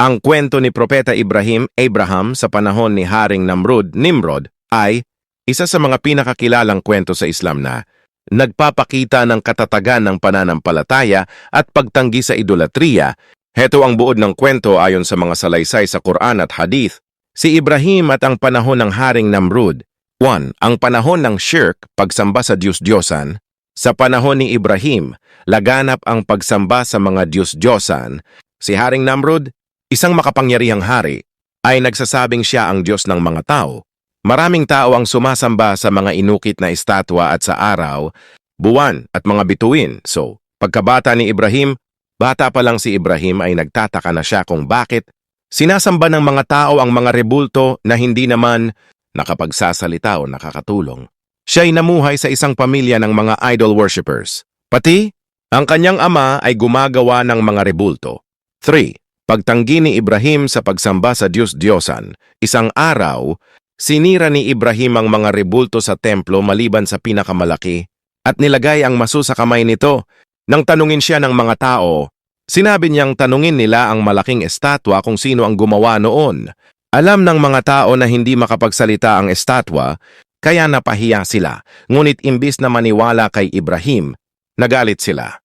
Ang kwento ni Propeta Ibrahim, Abraham sa panahon ni Haring Namrud, Nimrod, ay isa sa mga pinakakilalang kwento sa Islam na nagpapakita ng katatagan ng pananampalataya at pagtanggi sa idolatriya. Heto ang buod ng kwento ayon sa mga salaysay sa Quran at Hadith. Si Ibrahim at ang panahon ng Haring Namrud. 1. Ang panahon ng shirk, pagsamba sa Diyos-Diyosan. Sa panahon ni Ibrahim, laganap ang pagsamba sa mga Diyos-Diyosan. Si Haring Namrud, isang makapangyarihang hari, ay nagsasabing siya ang Diyos ng mga tao. Maraming tao ang sumasamba sa mga inukit na estatwa at sa araw, buwan at mga bituin. So, pagkabata ni Ibrahim, bata pa lang si Ibrahim ay nagtataka na siya kung bakit sinasamba ng mga tao ang mga rebulto na hindi naman nakapagsasalita o nakakatulong. Siya ay namuhay sa isang pamilya ng mga idol worshippers. Pati, ang kanyang ama ay gumagawa ng mga rebulto. 3. Pagtanggi ni Ibrahim sa pagsamba sa Diyos-Diyosan. Isang araw, sinira ni Ibrahim ang mga rebulto sa templo maliban sa pinakamalaki at nilagay ang maso sa kamay nito. Nang tanungin siya ng mga tao, sinabi niyang tanungin nila ang malaking estatwa kung sino ang gumawa noon. Alam ng mga tao na hindi makapagsalita ang estatwa, kaya napahiya sila. Ngunit imbis na maniwala kay Ibrahim, nagalit sila.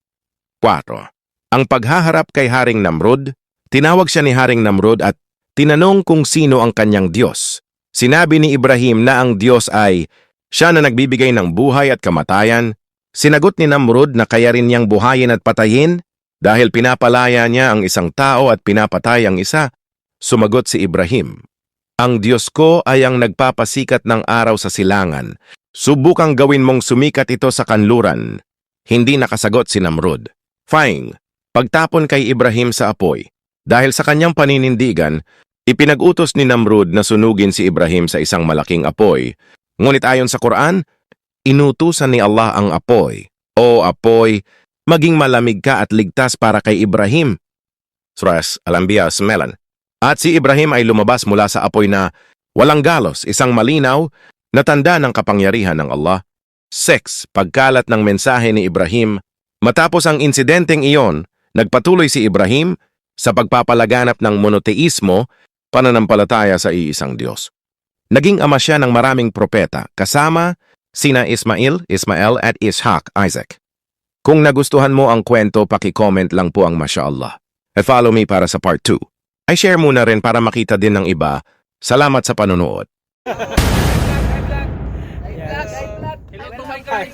4. Ang paghaharap kay Haring Namrud, tinawag siya ni Haring Namrud at tinanong kung sino ang kanyang Diyos. Sinabi ni Ibrahim na ang Diyos ay siya na nagbibigay ng buhay at kamatayan. Sinagot ni Namrud na kaya rin niyang buhayin at patayin dahil pinapalaya niya ang isang tao at pinapatay ang isa. Sumagot si Ibrahim, Ang Diyos ko ay ang nagpapasikat ng araw sa silangan. Subukang gawin mong sumikat ito sa kanluran. Hindi nakasagot si Namrud. Fine, pagtapon kay Ibrahim sa apoy. Dahil sa kanyang paninindigan, ipinag-utos ni Namrud na sunugin si Ibrahim sa isang malaking apoy. Ngunit ayon sa Quran, inutusan ni Allah ang apoy. O apoy, maging malamig ka at ligtas para kay Ibrahim. Suras Al-Anbiya Smelan. At si Ibrahim ay lumabas mula sa apoy na walang galos, isang malinaw na tanda ng kapangyarihan ng Allah. 6. Pagkalat ng mensahe ni Ibrahim. Matapos ang insidenteng iyon, nagpatuloy si Ibrahim sa pagpapalaganap ng monoteismo, pananampalataya sa iisang Diyos. Naging ama siya ng maraming propeta, kasama sina Ismail, Ismael at Ishak, Isaac. Kung nagustuhan mo ang kwento, paki-comment lang po ang Masya Allah. At follow me para sa part 2. Ay share muna rin para makita din ng iba. Salamat sa panonood. Hello to my guys.